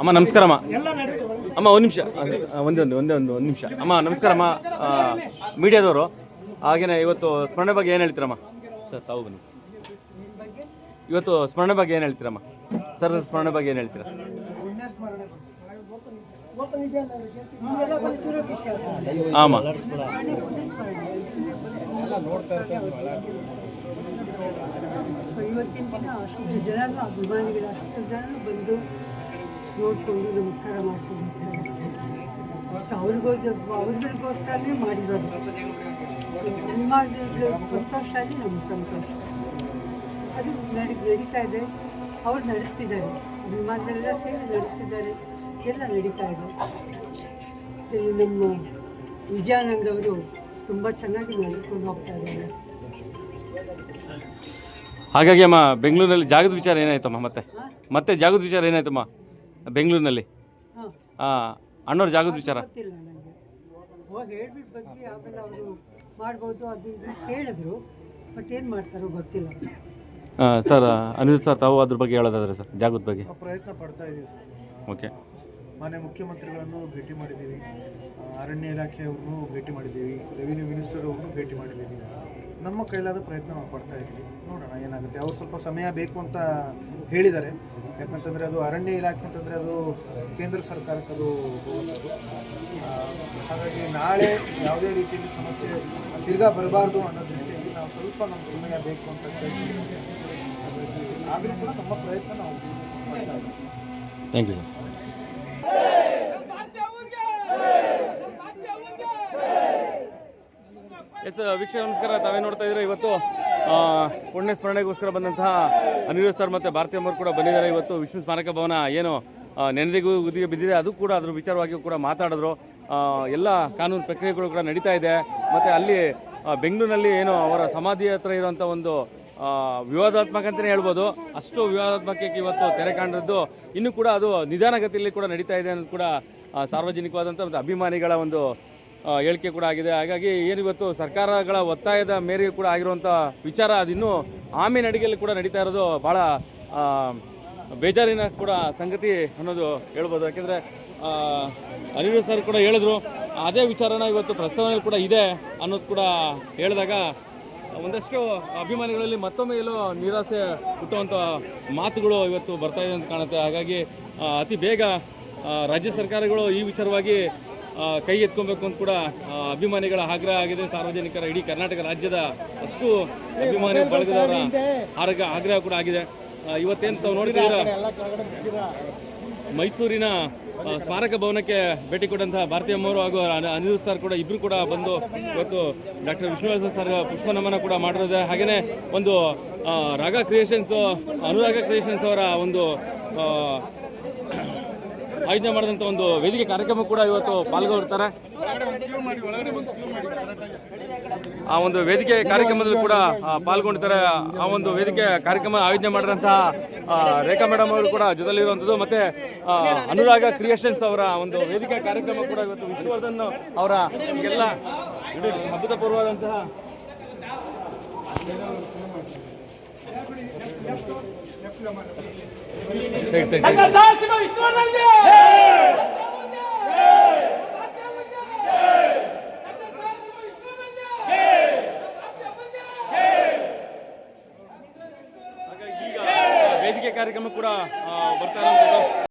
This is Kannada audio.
ಅಮ್ಮ ನಮಸ್ಕಾರ ಅಮ್ಮ. ಅಮ್ಮ ಒಂದು ನಿಮಿಷ. ಒಂದೇ ಒಂದು ಒಂದೇ ಒಂದು ಒಂದು ನಿಮಿಷ. ಅಮ್ಮ ನಮಸ್ಕಾರ ಅಮ್ಮ. ಮೀಡಿಯಾದವರು. ಹಾಗೇನೆ ಇವತ್ತು ಸ್ಮರಣೆ ಬಗ್ಗೆ ಏನು ಹೇಳ್ತೀರಮ್ಮ? ಸರ್ ತಾವು ಬನ್ನಿ. ಇವತ್ತು ಸ್ಮರಣೆ ಬಗ್ಗೆ ಏನು ಹೇಳ್ತೀರಮ್ಮ? ಸರ್ ಸ್ಮರಣೆ ಬಗ್ಗೆ ಏನು ಹೇಳ್ತೀರ? ಆಮ. ಇವತ್ತಿನ ದಿನ ಅಷ್ಟು ಜನರು ಅಭಿಮಾನಿಗಳು ಅಷ್ಟು ಜನರು ಬಂದು ನೋಡಿಕೊಂಡು ನಮಸ್ಕಾರ ಮಾಡ್ಕೊಂಡು ಹೋಗ್ತಾರೆ. ಸೊ ಅವ್ರಿಗೋಸ್ಕರ ಅವ್ರಿಗೋಸ್ಕರನೇ ಮಾಡಿರೋದು. ನಿಮ್ಮ ಸಂತೋಷ ಆಗಿ ನಮ್ಗೆ ಸಂತೋಷ. ಅದು ನಡಿ ನಡೀತಾ ಇದೆ. ಅವ್ರು ನಡೆಸ್ತಿದ್ದಾರೆ. ವಿಮಾನದೆಲ್ಲ ಸೇರಿ ನಡೆಸ್ತಿದ್ದಾರೆ. ಎಲ್ಲ ನಡೀತಾ ಇದೆ. ಇಲ್ಲಿ ನಮ್ಮ ವಿಜಯಾನಂದ್ ಅವರು ತುಂಬ ಚೆನ್ನಾಗಿ ನಡೆಸ್ಕೊಂಡು ಹೋಗ್ತಾ ಇದ್ದಾರೆ. ಹಾಗಾಗಿ ಅಮ್ಮ ಬೆಂಗಳೂರಲ್ಲಿ ಜಾಗದ ವಿಚಾರ ಏನಾಯ್ತಮ್ಮ ಮತ್ತೆ? ಮತ್ತೆ ಜಾಗದ ವಿಚಾರ ಏನಾಯ್ತಮ್ಮ? ಬೆಂಗಳೂರಿನಲ್ಲಿ? ಹಾಂ. ಹಾಂ ಅಣ್ಣವ್ರ ಜಾಗದ ವಿಚಾರ? ಗೊತ್ತಿಲ್ಲ ನನಗೆ. ಓ ಹೇಳ್ಬಿಟ್ಟು ಬಗ್ಗೆ ಆಮೇಲೆ ಅವರು ಮಾಡ್ಬೋದು ಅದು ಇದು ಹೇಳಿದ್ರು. ಬಟ್ ಏನು ಮಾಡ್ತಾರೋ ಗೊತ್ತಿಲ್ಲ. ಆ, ಸರ್ ಅನಿಲ್ ಸರ್ ತಾವು ಅದ್ರ ಬಗ್ಗೆ ಹೇಳೋದಾದ್ರೆ ಸರ್ ಜಾಗದ ಬಗ್ಗೆ. ಪ್ರಯತ್ನ ಪಡ್ತಾ ಇದ್ದೀವಿ ಸರ್. ಓಕೆ. ಮಾನ್ಯ ಮುಖ್ಯಮಂತ್ರಿಗಳನ್ನು ಭೇಟಿ ಮಾಡಿದ್ದೀವಿ. ಅರಣ್ಯ ಇಲಾಖೆಯವ್ರನ್ನೂ ಭೇಟಿ ಮಾಡಿದ್ದೀವಿ. ರೆವಿನ್ಯೂ ಮಿನಿಸ್ಟರ್ ಅವ್ರನ್ನೂ ಭೇಟಿ ಮಾಡಿದ್ದೀವಿ. ನಮ್ಮ ಕೈಲಾದ ಪ್ರಯತ್ನ ನಾವು ಪಡ್ತಾ ಇದ್ದೀವಿ. ನೋಡೋಣ ಏನಾಗುತ್ತೆ. ಅವ್ರು ಸ್ವಲ್ಪ ಸಮಯ ಬೇಕು ಅಂತ ಹೇಳಿದ್ದಾರೆ. ಯಾಕಂತಂದರೆ ಅದು ಅರಣ್ಯ ಇಲಾಖೆ ಅಂತಂದರೆ ಅದು ಕೇಂದ್ರ ಸರ್ಕಾರಕ್ಕೆ ಅದು ಹಾಗಾಗಿ ನಾಳೆ ಯಾವುದೇ ರೀತಿಯಲ್ಲಿ ಸಮಸ್ಯೆ ತಿರ್ಗಾ ಬರಬಾರ್ದು ಅನ್ನೋ ನಾವು ಸ್ವಲ್ಪ ನಮ್ಮ ಸಮಯ ಬೇಕು ಅಂತ ಹಾಗಾಗಿ ಆದರೂ ಕೂಡ ನಮ್ಮ ಪ್ರಯತ್ನ ನಾವು ಮಾಡ್ತಾ ಇದ್ದೀವಿ. ಥ್ಯಾಂಕ್ ಯು ಎಸ್ ವೀಕ್ಷಕ ನಮಸ್ಕಾರ. ತಾವೇ ನೋಡ್ತಾ ಇದ್ರೆ ಇವತ್ತು ಪುಣ್ಯ ಸ್ಮರಣೆಗೋಸ್ಕರ ಬಂದಂತಹ ಅನಿರುದ್ಧ ಸರ್ ಮತ್ತು ಭಾರತೀಯ ಅಮ್ಮರು ಕೂಡ ಬಂದಿದ್ದಾರೆ. ಇವತ್ತು ವಿಷ್ಣು ಸ್ಮಾರಕ ಭವನ ಏನು ನೆನೆದಿಗೂ ಗುದಿಗೆ ಬಿದ್ದಿದೆ. ಅದು ಕೂಡ ಅದ್ರ ವಿಚಾರವಾಗಿ ಕೂಡ ಮಾತಾಡಿದ್ರು. ಎಲ್ಲ ಕಾನೂನು ಪ್ರಕ್ರಿಯೆಗಳು ಕೂಡ ನಡೀತಾ ಇದೆ. ಮತ್ತು ಅಲ್ಲಿ ಬೆಂಗಳೂರಿನಲ್ಲಿ ಏನು, ಅವರ ಸಮಾಧಿ ಹತ್ರ ಇರುವಂಥ ಒಂದು ವಿವಾದಾತ್ಮಕ ಅಂತಲೇ ಹೇಳ್ಬೋದು. ಅಷ್ಟು ವಿವಾದಾತ್ಮಕಕ್ಕೆ ಇವತ್ತು ತೆರೆ ಕಾಣಿದ್ದು ಇನ್ನೂ ಕೂಡ ಅದು ನಿಧಾನಗತಿಯಲ್ಲಿ ಕೂಡ ನಡೀತಾ ಇದೆ ಅನ್ನೋದು ಕೂಡ ಸಾರ್ವಜನಿಕವಾದಂಥ ಒಂದು ಅಭಿಮಾನಿಗಳ ಒಂದು ಹೇಳಿಕೆ ಕೂಡ ಆಗಿದೆ. ಹಾಗಾಗಿ ಏನಿವತ್ತು ಸರ್ಕಾರಗಳ ಒತ್ತಾಯದ ಮೇರೆಗೆ ಕೂಡ ಆಗಿರುವಂಥ ವಿಚಾರ ಅದಿನ್ನೂ ಆಮೆ ನಡಿಗೆಯಲ್ಲಿ ಕೂಡ ನಡೀತಾ ಇರೋದು ಭಾಳ ಬೇಜಾರಿನ ಕೂಡ ಸಂಗತಿ ಅನ್ನೋದು ಹೇಳ್ಬೋದು. ಯಾಕೆಂದರೆ ಅನಿರುದ್ಧ ಸರ್ ಕೂಡ ಹೇಳಿದ್ರು, ಅದೇ ವಿಚಾರನ ಇವತ್ತು ಪ್ರಸ್ತಾವನೆಯಲ್ಲಿ ಕೂಡ ಇದೆ ಅನ್ನೋದು ಕೂಡ ಹೇಳಿದಾಗ ಒಂದಷ್ಟು ಅಭಿಮಾನಿಗಳಲ್ಲಿ ಮತ್ತೊಮ್ಮೆ ಎಲ್ಲೋ ನಿರಾಸೆ ಹುಟ್ಟುವಂಥ ಮಾತುಗಳು ಇವತ್ತು ಬರ್ತಾ ಇದೆ ಅಂತ ಕಾಣುತ್ತೆ. ಹಾಗಾಗಿ ಅತಿ ಬೇಗ ರಾಜ್ಯ ಸರ್ಕಾರಗಳು ಈ ವಿಚಾರವಾಗಿ ಕೈ ಎತ್ಕೊಬೇಕು ಅಂತ ಕೂಡ ಅಭಿಮಾನಿಗಳ ಆಗ್ರಹ ಆಗಿದೆ. ಸಾರ್ವಜನಿಕರ ಇಡೀ ಕರ್ನಾಟಕ ರಾಜ್ಯದ ಅಷ್ಟು ಅಭಿಮಾನಿ ಬಳಗದವರ ಆರೋಗ್ಯ ಆಗ್ರಹ ಕೂಡ ಆಗಿದೆ. ಇವತ್ತೇನು ತಾವು ನೋಡಿದ್ರೆ ಮೈಸೂರಿನ ಸ್ಮಾರಕ ಭವನಕ್ಕೆ ಭೇಟಿ ಕೊಟ್ಟಂತಹ ಭಾರತೀಯ ಅಮ್ಮವರು ಹಾಗೂ ಅನ- ಅನಿರುದ್ಧ್ ಸರ್ ಕೂಡ ಇಬ್ರು ಕೂಡ ಬಂದು ಇವತ್ತು ಡಾಕ್ಟರ್ ವಿಷ್ಣುವರ್ಧನ್ ಸರ್ ಪುಷ್ಪ ನಮನ ಕೂಡ ಮಾಡಿರೋದೆ. ಹಾಗೆಯೇ ಒಂದು ರಾಗ ಕ್ರಿಯೇಷನ್ಸ್ ಅನುರಾಗ ಕ್ರಿಯೇಷನ್ಸ್ ಅವರ ಒಂದು ಆಯೋಜನೆ ಮಾಡಿದಂಥ ಒಂದು ವೇದಿಕೆ ಕಾರ್ಯಕ್ರಮ ಕೂಡ ಇವತ್ತು ಪಾಲ್ಗೊಳ್ತಾರೆ ಆ ಒಂದು ವೇದಿಕೆ ಕಾರ್ಯಕ್ರಮದಲ್ಲಿ ಕೂಡ ಪಾಲ್ಗೊಂಡಿದ್ದಾರೆ. ಆ ಒಂದು ವೇದಿಕೆ ಕಾರ್ಯಕ್ರಮ ಆಯೋಜನೆ ಮಾಡಿದಂತಹ ರೇಖಾ ಮೇಡಮ್ ಅವರು ಕೂಡ ಜೊತೆಲಿರುವಂಥದ್ದು ಮತ್ತೆ ಅನುರಾಗ ಕ್ರಿಯೇಷನ್ಸ್ ಅವರ ಒಂದು ವೇದಿಕೆ ಕಾರ್ಯಕ್ರಮ ಕೂಡ ಇವತ್ತು ವಿಷ್ಣುವರ್ಧನ್ ಅವರ ಎಲ್ಲ ಅಭೂತಪೂರ್ವವಾದಂತಹ ಸರಿ, ಕಾರ್ಯಕ್ರಮ ಕೂಡ ಬರ್ತಾ ಇರೋದು